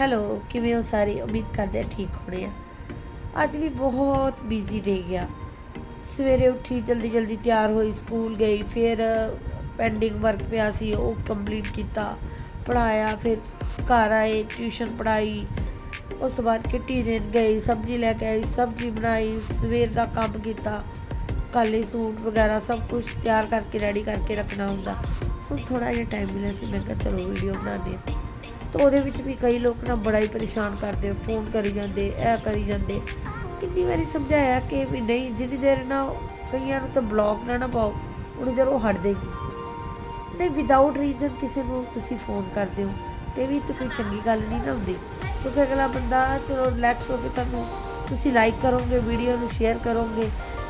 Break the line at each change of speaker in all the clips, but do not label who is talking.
Hello ਕਿਵੇਂ ਹੋ ਸਾਰੇ? ਉਮੀਦ ਕਰਦੇ ਆ ਠੀਕ ਹੋਣੇ ਆ। ਅੱਜ ਵੀ ਬਹੁਤ ਬਿਜ਼ੀ ਰਹਿ ਗਿਆ। ਸਵੇਰੇ ਉੱਠੀ, ਜਲਦੀ ਜਲਦੀ ਤਿਆਰ ਹੋਈ ਸਕੂਲ ਗਈ, ਫਿਰ ਪੈਂਡਿੰਗ ਵਰਕ ਪਿਆ ਸੀ, ਉਹ ਕੰਪਲੀਟ ਕੀਤਾ ਪੜਾਇਆ ਫਿਰ ਘਰ ਆਏ ਟਿਊਸ਼ਨ ਪੜਾਈ ਉਸ ਤੋਂ ਬਾਅਦ ਕਿੱਟੀ ਦੇਣ ਗਈ ਸਬਜ਼ੀ ਲੈ ਕੇ ਆਈ, ਸਬਜ਼ੀ ਬਣਾਈ, ਸਵੇਰ ਦਾ ਕੰਮ ਕੀਤਾ, ਕਾਲੇ ਸੂਟ ਵਗੈਰਾ ਸਭ ਕੁਝ ਤਿਆਰ ਕਰਕੇ ਰੈਡੀ ਕਰਕੇ ਰੱਖਣਾ ਹੁੰਦਾ। ਹੁਣ ਥੋੜਾ ਜਿਹਾ ਟਾਈਮ ਮਿਲਿਆ ਸੀ, ਮੈਂ ਕਿਹਾ ਚਲੋ ਵੀਡੀਓ ਬਣਾਉਂਦੇ ਹਾਂ। ਤਾਂ ਉਹਦੇ ਵਿੱਚ ਵੀ ਕਈ ਲੋਕ ਨਾ ਬੜਾ ਹੀ ਪਰੇਸ਼ਾਨ ਕਰਦੇ ਫੋਨ ਕਰੀ ਜਾਂਦੇ, ਇਹ ਕਰੀ ਜਾਂਦੇ। ਕਿੰਨੀ ਵਾਰੀ ਸਮਝਾਇਆ ਕਿ ਵੀ ਨਹੀਂ, ਜਿੰਨੀ ਦੇਰ ਨਾ ਕਈਆਂ ਨੂੰ ਤਾਂ ਬਲੌਕ ਨਾ ਨਾ ਪਾਓ, ਉਨੀ ਦੇਰ ਉਹ ਹਟ ਦੇਗੀ ਨਹੀਂ ਵਿਦਆਊਟ ਰੀਜ਼ਨ ਕਿਸੇ ਨੂੰ ਤੁਸੀਂ ਫੋਨ ਕਰਦੇ ਹੋ, ਤੇ ਵੀ ਤਾਂ ਕੋਈ ਚੰਗੀ ਗੱਲ ਨਹੀਂ ਨਾ ਹੁੰਦੀ। ਕਿਉਂਕਿ ਅਗਲਾ ਬੰਦਾ, ਚਲੋ ਰਿਲੈਕਸ ਹੋ ਕੇ ਤੁਹਾਨੂੰ ਤੁਸੀਂ ਲਾਈਕ ਕਰੋਗੇ ਵੀਡੀਓ ਨੂੰ ਸ਼ੇਅਰ ਕਰੋਗੇ,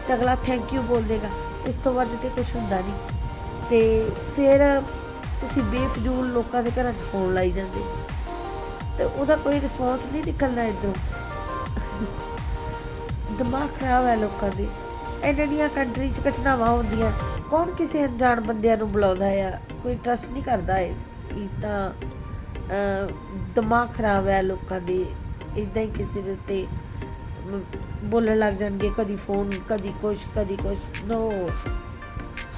ਤੇ ਅਗਲਾ ਥੈਂਕ ਯੂ ਬੋਲ ਦੇਗਾ। ਇਸ ਤੋਂ ਵੱਧ ਤੇ ਕੁਝ ਹੁੰਦਾ ਨਹੀਂ। ਤੇ ਫਿਰ ਤੁਸੀਂ ਬੇਫਜ਼ੂਲ ਲੋਕਾਂ ਦੇ ਘਰਾਂ 'ਚ ਫੋਨ ਲਾਈ ਜਾਂਦੇ ਤੇ ਉਹਦਾ ਕੋਈ ਰਿਸਪੌਂਸ ਨਹੀਂ ਨਿਕਲਣਾ ਇਧਰੋਂ। ਦਿਮਾਗ ਖਰਾਬ ਹੈ ਲੋਕਾਂ ਦੇ। ਇੰਡੀਆ ਕੰਟਰੀ 'ਚ ਘਟਨਾਵਾਂ ਹੁੰਦੀਆਂ। ਕੌਣ ਕਿਸੇ ਅਣਜਾਣ ਬੰਦਿਆਂ ਨੂੰ ਬੁਲਾਉਂਦਾ ਆ? ਕੋਈ ਟਰਸਟ ਨਹੀਂ ਕਰਦਾ ਏ ਇਹ ਤਾਂ ਦਿਮਾਗ ਖਰਾਬ ਹੈ ਲੋਕਾਂ ਦੇ। ਇਦਾਂ ਹੀ ਕਿਸੇ ਦੇ ਉੱਤੇ ਬੋਲਣ ਲੱਗ ਜਾਣਗੇ, ਕਦੀ ਫੋਨ ਕਦੀ ਕੁਛ ਕਦੀ ਕੁਛ। ਨੋ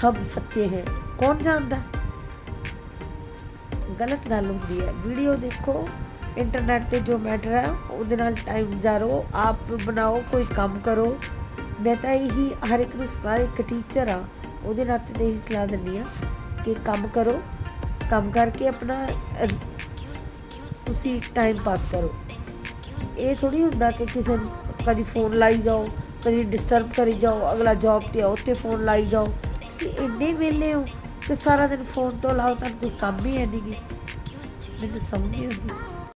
ਹਮ ਸੱਚੇ ਹੈ। ਕੌਣ ਜਾਣਦਾ? ਗਲਤ ਗੱਲ ਹੁੰਦੀ ਹੈ। ਵੀਡੀਓ ਦੇਖੋ ਇੰਟਰਨੈਟ ਤੇ ਜੋ ਮੈਟਰ ਹੈ, ਉਹਦੇ ਨਾਲ ਟਾਈਮ ਗੁਜ਼ਾਰੋ, ਆਪ ਬਣਾਓ, ਕੋਈ ਕੰਮ ਕਰੋ। ਮੈਂ ਤਾਂ ਇਹੀ ਹਰ ਇੱਕ ਨੂੰ ਸਲਾਹ, ਇੱਕ ਟੀਚਰ ਆ ਉਹਦੇ ਨਾਤੇ ਤੇ ਇਹੀ ਸਲਾਹ ਦਿੰਦੀ ਆ ਕਿ ਕੰਮ ਕਰੋ, ਕੰਮ ਕਰਕੇ ਆਪਣਾ ਤੁਸੀਂ ਟਾਈਮ ਪਾਸ ਕਰੋ। ਇਹ ਥੋੜੀ ਹੁੰਦਾ ਕਿ ਕਿਸੇ ਕਦੀ ਫੋਨ ਲਾਈ ਜਾਓ, ਕਦੀ ਡਿਸਟਰਬ ਕਰੀ ਜਾਓ, ਅਗਲਾ ਜੌਬ ਤੇ ਆਓ ਉੱਥੇ ਫੋਨ ਲਾਈ ਜਾਓ। ਤੁਸੀਂ ਇੰਨੇ ਵਿਹਲੇ ਹੋ ਕਿ ਸਾਰਾ ਦਿਨ ਫੋਨ ਤੋਂ ਲਾਓ ਤੁਹਾਨੂੰ ਕੋਈ ਕੰਮ ਹੀ ਹੈ ਨਹੀਂ ਗੀ। ਮੈਨੂੰ ਸਮਝ ਨਹੀਂ ਆਉਂਦੀ।